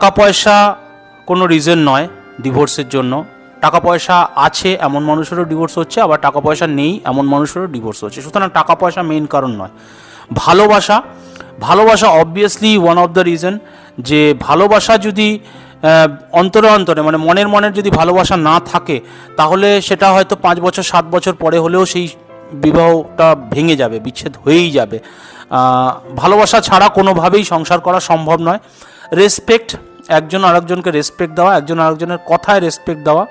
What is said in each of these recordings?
টাকা পয়সা কোনো রিজন নয় ডিভোর্সের জন্য। টাকা পয়সা আছে, এমন মানুষেরও ডিভোর্স হচ্ছে, আবার টাকা পয়সা নেই, এমন মানুষেরও ডিভোর্স হচ্ছে। সুতরাং টাকা পয়সা মেইন কারণ নয়। ভালোবাসা ভালোবাসা obviously one of the reason যে ভালোবাসা যদি অন্তরে অন্তরে মানে মনের মনের যদি ভালোবাসা না থাকে, তাহলে সেটা হয়তো পাঁচ বছর, সাত বছর পরে হলেও সেই বিবাহটা ভেঙে যাবে, বিচ্ছেদ হয়েই যাবে। ভালোবাসা ছাড়া কোনোভাবেই সংসার করা সম্ভব নয়। রেসপেক্ট একজন আরেকজনকে রেসপেক্ট দেওয়া, একজন আরেকজনের কথায় রেসপেক্ট দেওয়া।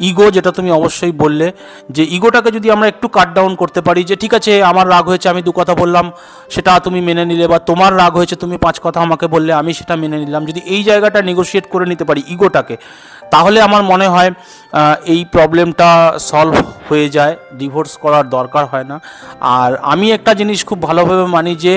ইগো যেটা তুমি অবশ্যই বললে, যে ইগোটাকে যদি আমরা একটু কাট ডাউন করতে পারি, যে ঠিক আছে, আমার রাগ হয়েছে, আমি দু কথা বললাম, সেটা তুমি মেনে নিলে, বা তোমার রাগ হয়েছে, তুমি পাঁচ কথা আমাকে বললে, আমি সেটা মেনে নিলাম। যদি এই জায়গাটা নেগোশিয়েট করে নিতে পারি ইগোটাকে তাহলে আমার মনে হয় এই প্রবলেমটা সলভ হয়ে যায় ডিভোর্স করার দরকার হয় না। আর আমি একটা জিনিস খুব ভালোভাবে মানি যে,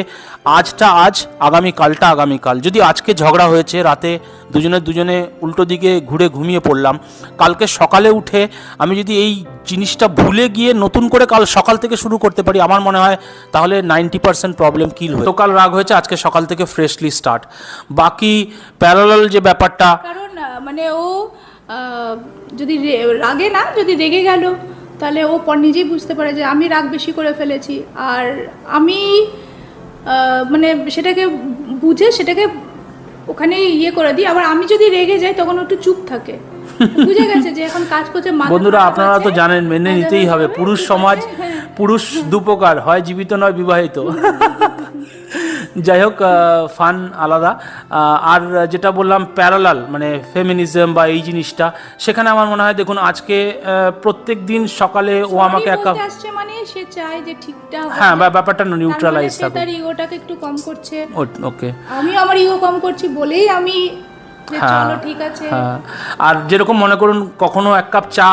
আজটা আজ আগামী কালটা আগামীকাল। যদি আজকে ঝগড়া হয়েছে, রাতে দুজনে দুজনে উল্টো দিকে ঘুরে ঘুমিয়ে পড়লাম, কালকে সকালে উঠে আমি যদি এই জিনিসটা ভুলে গিয়ে নতুন করে কাল সকাল থেকে শুরু করতে পারি, আমার মনে হয় তাহলে নাইনটি পার্সেন্ট প্রবলেম কিল হয়ে কাল রাগ হয়েছে, আজকে সকাল থেকে ফ্রেশলি স্টার্ট বাকি প্যারালাল যে ব্যাপারটা কারণ মানে ও যদি রাগে না যদি রেগে গেল তাহলে ও পর নিজেই বুঝতে পারে যে আমি রাগ বেশি করে ফেলেছি। আর আমি মানে সেটাকে বুঝে সেটাকে ওখানে ইয়ে করে দিই। আবার আমি যদি রেগে যাই তখন একটু চুপ থাকে। বুঝে গেছে যে এখন কাজ করছে বন্ধুরা আপনারা তো জানেন মেনে হ্যাঁ, নিতেই হবে। হ্যাঁ, পুরুষ হ্যাঁ, সমাজ পুরুষ দুপ্রকার হয় জীবিত নয় বিবাহিত। যাই হোক ফান আলাদা। আর যেটা বললাম প্যারালাল মানে ফেমিনিজম বা এই জিনিসটা সেখানে আমার মনে হয় দেখুন আজকে প্রত্যেক দিন সকালে ও আমাকে এক কাপ মানে সে চায় যে ঠিকঠাক হ্যাঁ ব্যাপারটা নিউট্রালাইজ সে থাকুক। তার ইগোটাকে একটু কম করছে। ওকে। আমি আমার ইগো কম করছি বলেই আমি চলো ঠিক আছে। হ্যাঁ। আর যেরকম মনে করুন কখনো এক কাপ চা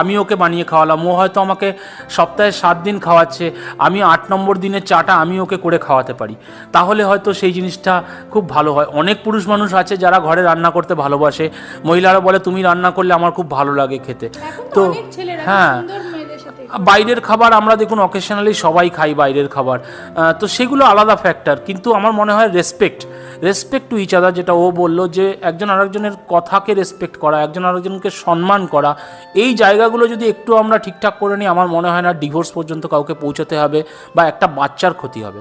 আমি ওকে বানিয়ে খাওয়ালাম। ও হয়তো আমাকে সপ্তাহে সাত দিন খাওয়াচ্ছে। আমি আট নম্বর দিনের চাটা আমি ওকে করে খাওয়াতে পারি। তাহলে হয়তো সেই জিনিসটা খুব ভালো হয়। অনেক পুরুষ মানুষ আছে যারা ঘরে রান্না করতে ভালোবাসে। মহিলারা বলে তুমি রান্না করলে আমার খুব ভালো লাগে খেতে। তো হ্যাঁ। বাইরের খাবার আমরা দেখুন অকেশনালি সবাই খাই বাইরের খাবার। তো সেগুলো আলাদা ফ্যাক্টর কিন্তু আমার মনে হয় respect respect to each other যেটা ও বলল যে একজন আরেকজনের কথাকে রেসপেক্ট করা, একজন আরেকজনকে সম্মান করা, এই জায়গাগুলো যদি একটু আমরা ঠিকঠাক করে নিই, আমার মনে হয় না ডিভোর্স পর্যন্ত কাউকে পৌঁছাতে হবে বা একটা বাচ্চার ক্ষতি হবে।